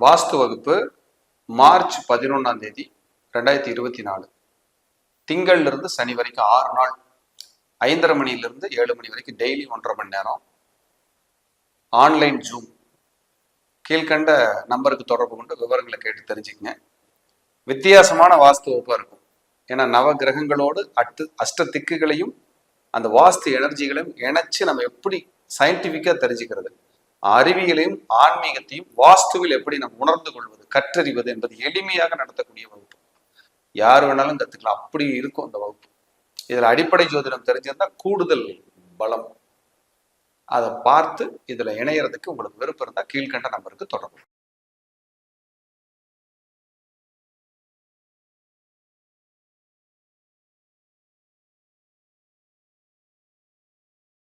வாஸ்து வகுப்பு மார்ச் பதினொன்றாம் தேதி ரெண்டாயிரத்தி இருபத்தி நாலு. திங்கள்லேருந்து சனி வரைக்கும் ஆறு நாள் ஐந்தரை மணிலிருந்து ஏழு மணி வரைக்கும் டெய்லி ஒன்றரை மணி நேரம். ஆன்லைன் ஜூம் கீழ்கண்ட நம்பருக்கு தொடர்பு கொண்டு விவரங்களை கேட்டு தெரிஞ்சுக்கங்க. வித்தியாசமான வாஸ்து வகுப்பாக இருக்கும். ஏன்னா நவ கிரகங்களோடு அட்டு அஷ்ட திக்குகளையும் அந்த வாஸ்து எனர்ஜிகளையும் இணைச்சு நம்ம எப்படி சயின்டிஃபிக்காக தெரிஞ்சுக்கிறது. அறிவியலையும் ஆன்மீகத்தையும் வாஸ்துவில் எப்படி நம்ம உணர்ந்து கொள்வது கற்றறிவது என்பது எளிமையாக நடத்தக்கூடிய வகுப்பு. யார் வேணாலும் கத்துக்கலாம். அப்படி இருக்கும் அந்த வகுப்பு. இதுல அடிப்படை ஜோதிடம் தெரிஞ்சிருந்தா கூடுதல் பலம். அதை பார்த்து இதுல இணையறதுக்கு உங்களுக்கு விருப்பம் இருந்தா கீழ்கண்ட நம்பருக்கு தொடர்பு.